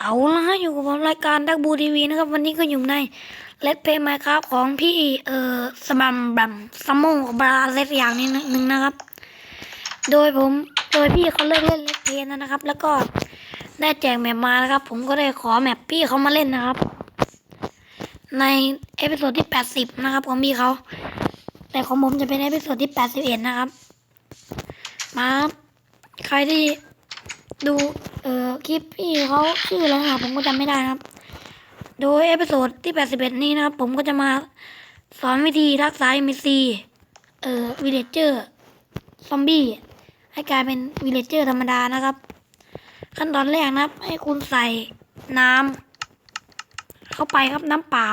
เอาละฮะอยู่กับผมรายการดักบูทีวีนะครับ วันนี้ก็อยู่ในเลตเพย์ไมครับของพี่เอ่อสบัมบัมซัมโมบราเลสอย่างนี้หนึ่งนะครับ โดยผมโดยพี่เขาเลิกเล่นเลตเพย์นะครับ แล้วก็ได้แจกแมปมานะครับ ผมก็ได้ขอแมปพี่เขามาเล่นนะครับ ในเอพิโซดที่แปดสิบนะครับของพี่เขาแต่ของผมจะเป็นเอพิโซดที่แปดสิบเอ็ดนะครับมาใครที่ดู เอ่อคลิปพี่เขาชื่ออะไรนะครับผมก็จำไม่ได้นะครับ โดยเอพิโซดที่ 81 นี้นะครับ ผมก็จะมาสอนวิธีรักษา NPC เอ่อวิเลเจอร์ซอมบี้ให้กลายเป็นวิเลเจอร์ธรรมดานะครับ ขั้นตอนแรกนะครับ ให้คุณใส่น้ำเข้าไปครับน้ำเปล่า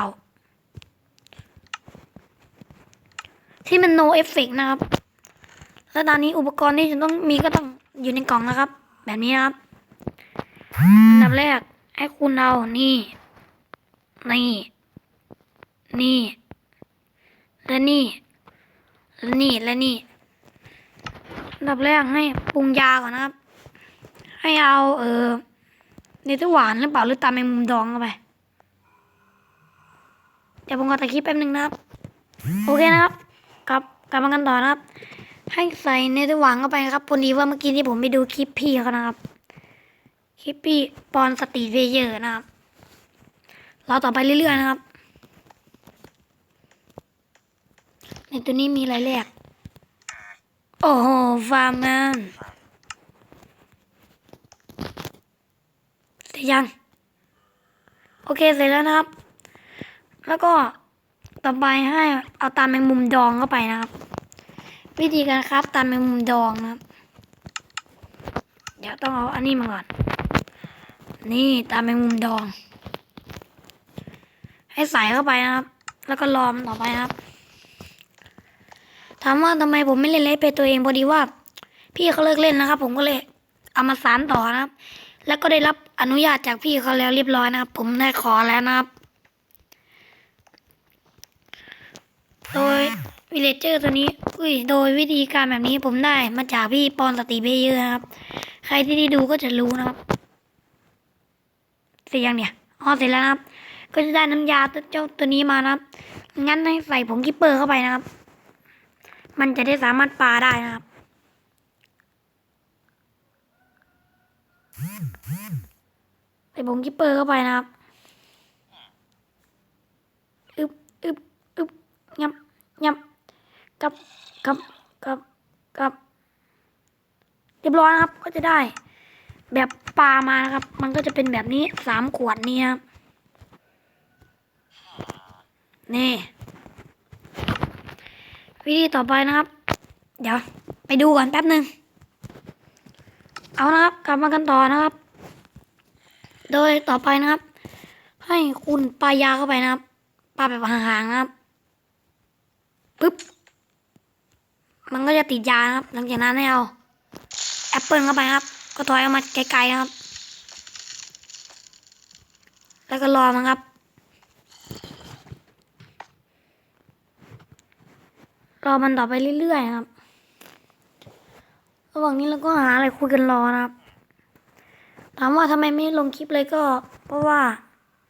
ที่มัน no effect นะครับ แล้วตอนนี้อุปกรณ์ที่จะต้องมีก็ต้องอยู่ในกล่องนะครับ แบบนี้นะครับ อันดับแรกให้คุณเอานี่ นี่ นี่ และนี่ และนี่ และนี่อันดับแรกให้ปรุงยาก่อนนะครับ ให้เอาเออเนเธอร์หวานหรือเปล่าหรือตามแมงมุมดองเข้าไป เดี๋ยวผมขอตัดคลิปแป๊บนึงนะครับ โอเคนะครับกลับกลับมากันต่อนะครับ ให้ใส่เนเธอร์หวานเข้าไปนะครับพอดีว่าเมื่อกี้ที่ผมไปดูคลิปพี่เขานะครับ คิปปี้ปอนสตีเพลเยอร์นะครับ เราต่อไปเรื่อยๆนะครับ ในตัวนี้มีอะไรแรก โอ้โหฟาร์มแมนเสร็จยัง โอเคเสร็จแล้วนะครับ แล้วก็ต่อไปให้เอาตามแมงมุมดองเข้าไปนะครับ วิธีการครับตามแมงมุมดองนะครับ เดี๋ยวต้องเอาอันนี้มาก่อน นี่ตามแมงมุมดอง ให้ใส่เข้าไปนะครับ แล้วก็รอมต่อไปนะครับ ถามว่าทำไมผมไม่เล่นเล่นไปตัวเองพอดีว่า พี่เขาเลิกเล่นนะครับ ผมก็เลยเอามาสานต่อนะครับ แล้วก็ได้รับอนุญาตจากพี่เขาแล้วเรียบร้อยนะครับ ผมได้ขอแล้วนะครับโดยวิเลเจอร์ตัวนี้อุ้ยโดยวิธีการแบบนี้ผมได้มาจากพี่ปอนสติเพเยอร์นะครับ ใครที่ได้ดูก็จะรู้นะครับ ร็จยังเนี่ยอ๋อเสร็จแล้วนะครับ ก็จะได้น้ำยาตัวเจ้าตัวนี้มานะครับ งั้นให้ใส่ผงกิปเปอร์เข้าไปนะครับ มันจะได้สามารถปาได้นะครับ ใส่ผงกิปเปอร์เข้าไปนะครับอึบอึบอึบยับยับกับกับกับกับเรียบร้อยนะครับก็จะได้แบบ ปลามานะครับ มันก็จะเป็นแบบนี้สามขวดนี้ครับนี่ วิธีต่อไปนะครับ เดี๋ยว ไปดูก่อนแป๊บหนึ่งเอานะครับ กลับมากันต่อนะครับ โดยต่อไปนะครับ ให้คุณปลายาเข้าไปนะครับปลาแบบห่างๆนะครับปึ๊บมันก็จะติดยานะครับ หลังจากนั้นให้เอาแอปเปิลเข้าไปครับ ก็ถอยออกมาไกลๆนะครับ แล้วก็รอมันครับ รอมันต่อไปเรื่อยๆนะครับระหว่างนี้เราก็หาอะไรคุยกันรอนะครับ ถามว่าทำไมไม่ลงคลิปเลยก็ เพราะว่า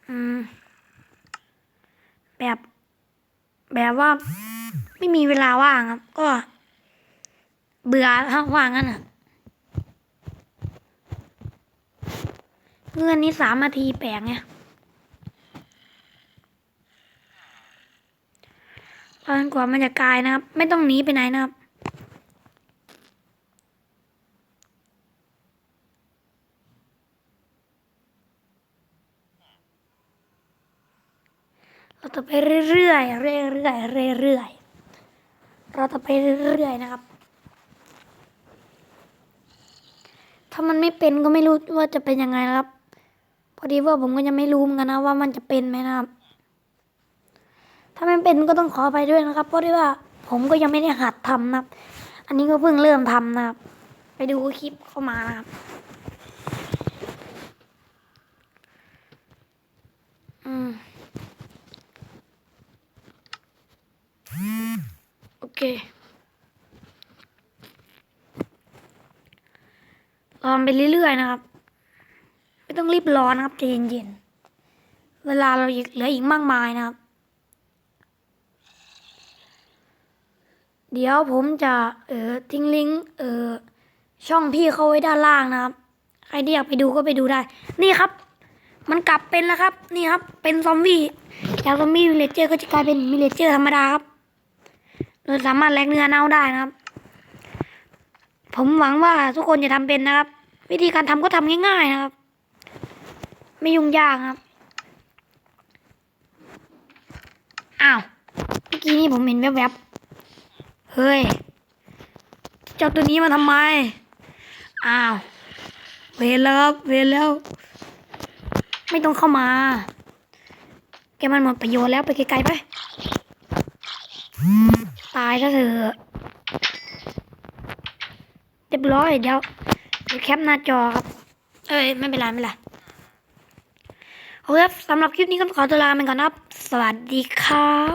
อืม แบบ แบบว่าไม่มีเวลาว่างครับ ก็ เบื่อว่างงั้นอะ เงื่อนนี้สามนาทีแปลกไงรอนกว่ามันจะกลายนะครับ ไม่ต้องหนีไปไหนนะครับเราจะไปเรื่อยๆ เรื่อยๆ เรื่อยๆ เราจะไปเรื่อยๆ นะครับ ถ้ามันไม่เป็นก็ไม่รู้ว่าจะเป็นยังไงครับ พอดีว่าผมก็ยังไม่รู้เหมือนกันนะว่ามันจะเป็นไหมนะครับ ถ้าไม่เป็นก็ต้องขอไปด้วยนะครับ เพราะที่ว่าผมก็ยังไม่ได้หัดทำนะครับ อันนี้ก็เพิ่งเริ่มทำนะครับ ไปดูคลิปเข้ามานะครับอืมโอเคลองไปเรื่อยๆนะครับ ต้องรีบร้อนนะครับใจเย็นๆ เวลาเราเหลืออีกมากมายนะครับ เดี๋ยวผมจะเออทิ้งลิงก์เออช่องพี่เขาไว้ด้านล่างนะครับ ใครที่อยากไปดูก็ไปดูได้ นี่ครับ มันกลับเป็นแล้วครับ นี่ครับ เป็นซอมบี้จากซอมบี้วิเลเจอร์ก็จะกลายเป็นวิเลเจอร์ธรรมดาครับโดยสามารถแลกเนื้อเน่าได้นะครับ ผมหวังว่าทุกคนจะทำเป็นนะครับ วิธีการทำก็ทำง่ายๆนะครับ ไม่ยุ่งยากครับอ้าวเมื่อกี้นี่ผมเห็นแวบๆเฮ้ยเจ้าตัวนี้มาทำไมอ้าวเวรแล้วครับเวรแล้ว ไม่ต้องเข้ามา แกมันหมดประโยชน์แล้วไปไกลๆไป ตายซะเถอะเรียบร้อยเดี๋ยวเดี๋ยวแคปหน้าจอครับ เอ้ย ไม่เป็นไรไม่เป็นไร โอเคครับสำหรับคลิปนี้ก็ขอตัวลาไปก่อนนะครับ สวัสดีครับ